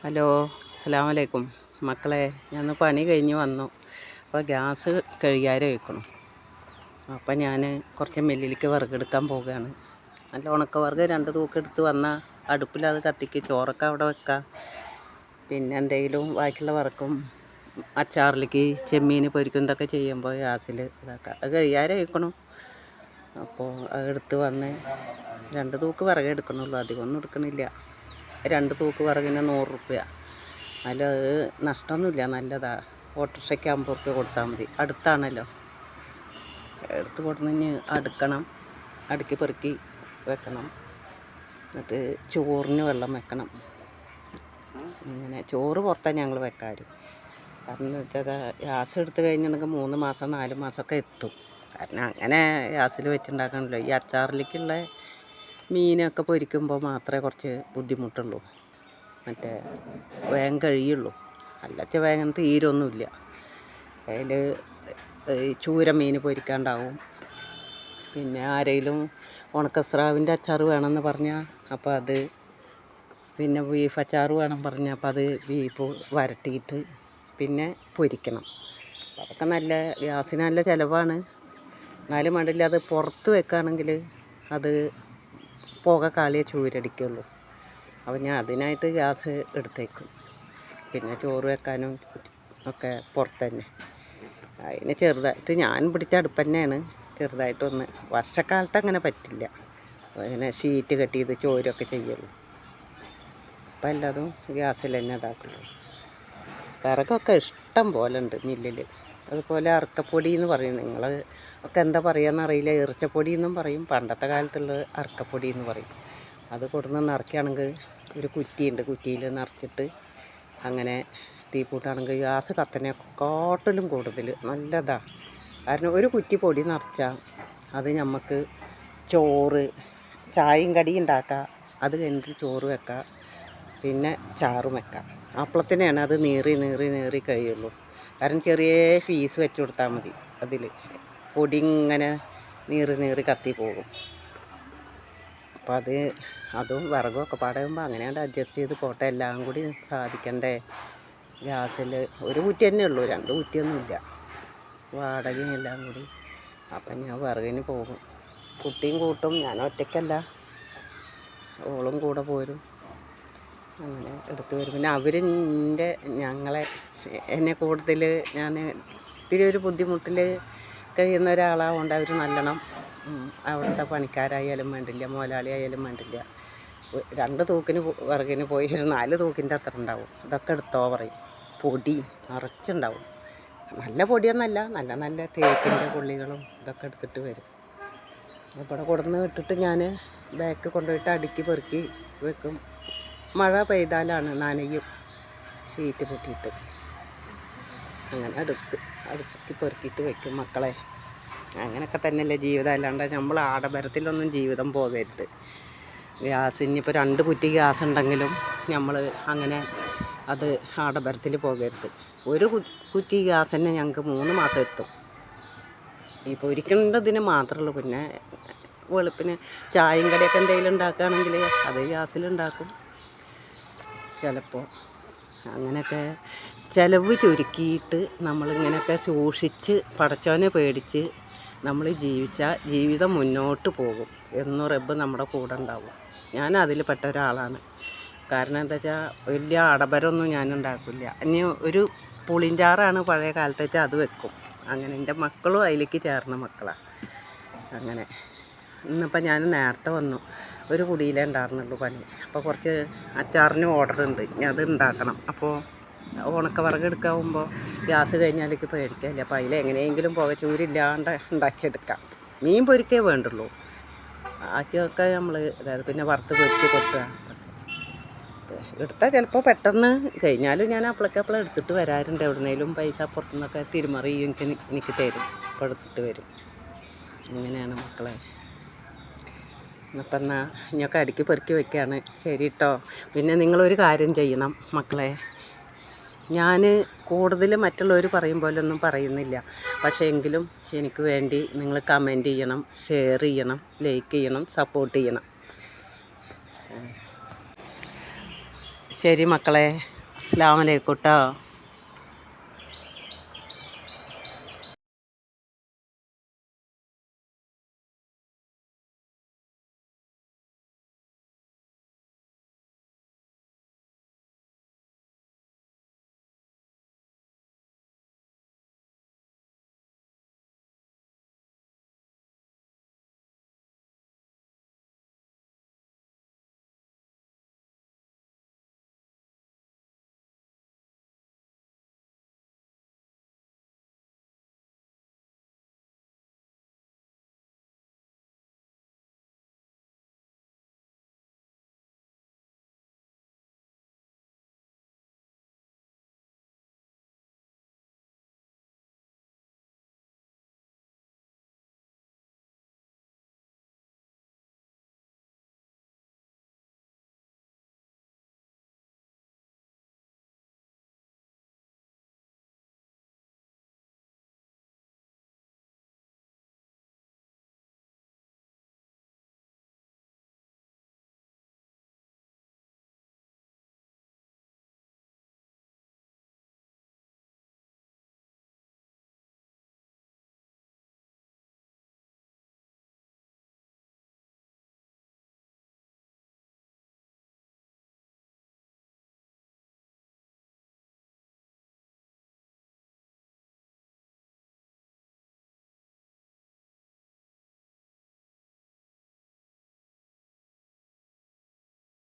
Hello അസ്സാം വലൈക്കും മക്കളെ ഞാൻ പണി കഴിഞ്ഞ് വന്നു. അപ്പോൾ ഗ്യാസ് കഴുകാരെ വയ്ക്കണം അപ്പം ഞാൻ കുറച്ച് മില്ലിലേക്ക് വറുകെടുക്കാൻ പോവുകയാണ്. നല്ല ഉണക്ക വിറക് രണ്ട് തൂക്കെടുത്ത് വന്നാൽ അടുപ്പിൽ അത് കത്തിക്ക്. ചോറൊക്കെ അവിടെ വെക്കാം. പിന്നെ എന്തെങ്കിലും ബാക്കിയുള്ള വറക്കും അച്ചാറിലേക്ക് ചെമ്മീൻ പൊരിക്കും ഇതൊക്കെ ചെയ്യുമ്പോൾ ഗ്യാസിൽ ഇതാക്കാം. അത് കഴിയാരെ വയ്ക്കണം അപ്പോൾ അതെടുത്ത് വന്ന് രണ്ട് തൂക്ക് വിറകെടുക്കണുള്ളൂ അധികമൊന്നും എടുക്കണില്ല. രണ്ട് തൂക്ക് വിറകിന് നൂറ് റുപ്യ. അത് നഷ്ടമൊന്നുമില്ല നല്ലതാ. ഓട്ടോറിക്ഷയ്ക്ക് അമ്പത് റുപ്യ കൊടുത്താൽ മതി. അടുത്താണല്ലോ. എടുത്ത് കൊടുന്ന് അടുക്കണം. അടുക്കി പെറുക്കി വെക്കണം. എന്നിട്ട് ചോറിന് വെള്ളം വെക്കണം. ഇങ്ങനെ ചോറ് പുറത്താണ് ഞങ്ങൾ വെക്കാറ്. കാരണം വെച്ചാൽ ഗ്യാസ് എടുത്ത് കഴിഞ്ഞിട്ടുണ്ടെങ്കിൽ മൂന്ന് മാസം നാല് മാസമൊക്കെ എത്തും. കാരണം അങ്ങനെ ഗ്യാസിൽ വെച്ചുണ്ടാക്കണമല്ലോ ഈ അച്ചാറിലേക്കുള്ള മീനൊക്കെ പൊരിക്കുമ്പോൾ മാത്രമേ കുറച്ച് ബുദ്ധിമുട്ടുള്ളൂ. മറ്റേ വേഗം കഴിയുള്ളൂ. അല്ലാത്ത വേഗം തീരൊന്നുമില്ല. അതിൽ ചൂര മീൻ പൊരിക്കാണ്ടാവും. പിന്നെ ആരെങ്കിലും ഉണക്കസ്രാവിന്റെ അച്ചാർ വേണമെന്ന് പറഞ്ഞാൽ അപ്പോൾ അത് പിന്നെ ബീഫ് അച്ചാർ വേണം പറഞ്ഞാൽ അപ്പോൾ അത് ബീഫ് വരട്ടിയിട്ട് പിന്നെ പൊരിക്കണം. അപ്പം അതൊക്കെ നല്ല ഗ്യാസിന് നല്ല ചിലവാണ്. എന്നാലും വേണ്ടില്ല അത് പുറത്ത് വെക്കുകയാണെങ്കിൽ അത് പുക കാളിയെ ചൂരടിക്കുള്ളൂ. അപ്പോൾ ഞാൻ അതിനായിട്ട് ഗ്യാസ് എടുത്തേക്കും. പിന്നെ ചോറ് വെക്കാനും ഒക്കെ പുറത്തന്നെ. അതിന് ചെറുതായിട്ട് ഞാൻ പിടിച്ച അടുപ്പ് തന്നെയാണ് ചെറുതായിട്ടൊന്ന് വർഷക്കാലത്ത് അങ്ങനെ പറ്റില്ല. അങ്ങനെ ഷീറ്റ് കെട്ടിയത് ചോരൊക്കെ ചെയ്യുള്ളൂ. അപ്പം എല്ലാതും ഗ്യാസിൽ തന്നെ ഇതാക്കുള്ളൂ. വിറകൊക്കെ ഇഷ്ടം പോലെ ഉണ്ട് മില്ലിൽ അതുപോലെ അർക്കപ്പൊടി എന്ന് പറയും. നിങ്ങൾ ഒക്കെ എന്താ പറയുകയെന്ന് അറിയില്ല. ഇറച്ചപ്പൊടി എന്നും പറയും. പണ്ടത്തെ കാലത്തുള്ളത് അർക്കപ്പൊടി എന്ന് പറയും. അത് കൊടുന്ന് നിറയ്ക്കുകയാണെങ്കിൽ ഒരു കുറ്റിയുണ്ട്. കുറ്റിയിൽ നിറച്ചിട്ട് അങ്ങനെ തീപ്പൂട്ടാണെങ്കിൽ ഗ്യാസ് കത്തനേക്കാട്ടിലും കൂടുതൽ നല്ലതാ. കാരണം ഒരു കുറ്റി പൊടി നിറച്ചാൽ അത് നമുക്ക് ചോറ് ചായയും കടി ഉണ്ടാക്കാം അത് കഴിഞ്ഞിട്ട് ചോറ് വെക്കാം. പിന്നെ ചാറും വെക്കാം. അപ്പളത്തിനാണ് അത് നീറി നീറി നീറി കഴിയുള്ളൂ. കാരണം ചെറിയ ഫീസ് വെച്ച് കൊടുത്താൽ മതി. അതിൽ പൊടി ഇങ്ങനെ നീറി നീറി കത്തി പോകും. അപ്പം അത് അതും വിറകും ഒക്കെ പാടുമ്പോൾ അങ്ങനെയാണ്ട് അഡ്ജസ്റ്റ് ചെയ്ത് പോട്ടെ. എല്ലാം കൂടി സാധിക്കണ്ടേ. ഗ്യാസിൽ ഒരു കുറ്റി തന്നെ ഉള്ളൂ. രണ്ട് കുറ്റിയൊന്നുമില്ല. വാടകയും എല്ലാം കൂടി. അപ്പം ഞാൻ വിറകിന് പോകും. കുട്ടിയും കൂട്ടും. ഞാൻ ഒറ്റയ്ക്കല്ല. ഓളും കൂടെ പോരും. അങ്ങനെ എടുത്തു വരും. പിന്നെ അവർ എന്റെ ഞങ്ങളെ എന്നെ കൂടുതൽ ഞാൻ ഇത്തിരി ഒരു ബുദ്ധിമുട്ടിൽ കഴിയുന്ന ഒരാളാവുകൊണ്ട് അവർ നല്ലോണം അവിടുത്തെ പണിക്കാരായാലും വേണ്ടില്ല മുതലാളി വേണ്ടില്ല. രണ്ട് തൂക്കിന് വിറകിന് പോയി ഒരു നാല് തൂക്കിന്റെ അത്ര ഉണ്ടാവും. ഇതൊക്കെ എടുത്തോ പറയും. പൊടി നിറച്ചുണ്ടാവും. നല്ല പൊടിയൊന്നല്ല നല്ല നല്ല തേക്കിന്റെ പുള്ളികളും ഇതൊക്കെ എടുത്തിട്ട് വരും. ഇവിടെ കൊടുന്ന് ഇട്ടിട്ട് ഞാൻ ബാക്ക് കൊണ്ടുപോയിട്ട് അടുക്കി പെറുക്കി വെക്കും. മഴ പെയ്താലാണ് നനയും. ഷീറ്റ് പൊട്ടിയിട്ട്. അങ്ങനെ അടുത്ത് അടുക്കി പെറുക്കിയിട്ട് വെക്കും മക്കളെ. അങ്ങനെയൊക്കെ തന്നെയല്ലേ ജീവിതം. അല്ലാണ്ട് നമ്മൾ ആഡംബരത്തിലൊന്നും ജീവിതം പോകരുത്. ഗ്യാസ് ഇനിയിപ്പോൾ രണ്ട് കുറ്റി ഗ്യാസ് ഉണ്ടെങ്കിലും നമ്മൾ അങ്ങനെ അത് ആഡംബരത്തിൽ പോകരുത്. ഒരു കുറ്റി ഗ്യാസ് തന്നെ ഞങ്ങൾക്ക് മൂന്ന് മാസം എത്തും. ഈ മാത്രമേ ഉള്ളൂ. പിന്നെ വെളുപ്പിന് ചായയും കടിയൊക്കെ എന്തെങ്കിലും ഉണ്ടാക്കുകയാണെങ്കിൽ അത് ഗ്യാസിലുണ്ടാക്കും ചിലപ്പോൾ അങ്ങനെയൊക്കെ ചിലവ് ചുരുക്കിയിട്ട് നമ്മളിങ്ങനെയൊക്കെ സൂക്ഷിച്ച് പടച്ചോനെ പേടിച്ച് നമ്മൾ ജീവിച്ചാൽ ജീവിതം മുന്നോട്ട് പോകും എന്നും റബ്ബ് നമ്മുടെ കൂടെ ഉണ്ടാവും. ഞാൻ അതിൽ പെട്ട ഒരാളാണ്. കാരണം എന്താ വെച്ചാൽ വലിയ ആഡംബരമൊന്നും ഞാൻ ഉണ്ടാക്കില്ല. ഇനി ഒരു പുളിഞ്ചാറാണ് പഴയ കാലത്ത് വെച്ചാൽ അത് വെക്കും. അങ്ങനെ എന്റെ മക്കളും അതിലേക്ക് ചേർന്ന മക്കളാണ് അങ്ങനെ. ഇന്നിപ്പോൾ ഞാൻ നേരത്തെ വന്നു. ഒരു കുടിയിലേ ഉണ്ടായിരുന്നുള്ളൂ പണി. അപ്പോൾ കുറച്ച് അച്ചാറിന് ഓർഡർ ഉണ്ട്. ഞാൻ അത് ഉണ്ടാക്കണം. അപ്പോൾ ഉണക്ക വിറക് എടുക്കാവുമ്പോൾ ഗ്യാസ് കഴിഞ്ഞാലേക്ക് പേടിക്കില്ല. അപ്പോൾ അതിൽ എങ്ങനെയെങ്കിലും പുകച്ചൂരില്ലാണ്ട് ഉണ്ടാക്കിയെടുക്കാം. മീൻ പൊരിക്കേ വേണ്ടുള്ളൂ. ബാക്കിയൊക്കെ നമ്മൾ അതായത് പിന്നെ വറുത്ത് പൊരിച്ച് കൊടുക്കുക. എടുത്താൽ ചിലപ്പോൾ പെട്ടെന്ന് കഴിഞ്ഞാലും ഞാൻ അപ്പളക്കപ്പളം എടുത്തിട്ട് വരാറുണ്ട്. എവിടുന്നേലും പൈസ പുറത്തുനിന്നൊക്കെ തിരുമറി എനിക്ക് എനിക്ക് തരും. അപ്പോൾ എടുത്തിട്ട് വരും. അങ്ങനെയാണ് മക്കളെ അപ്പം എന്നാൽ ഇനിയൊക്കെ അടുക്കി പെറുക്കി വെക്കുകയാണ് ശരി കേട്ടോ പിന്നെ നിങ്ങളൊരു കാര്യം ചെയ്യണം മക്കളെ. ഞാൻ കൂടുതൽ മറ്റുള്ളവർ പറയും പോലെ ഒന്നും പറയുന്നില്ല. പക്ഷേ എങ്കിലും എനിക്ക് വേണ്ടി നിങ്ങൾ കമന്റ് ചെയ്യണം ഷെയർ ചെയ്യണം ലൈക്ക് ചെയ്യണം സപ്പോർട്ട് ചെയ്യണം. ശരി മക്കളെ. അസ്സാം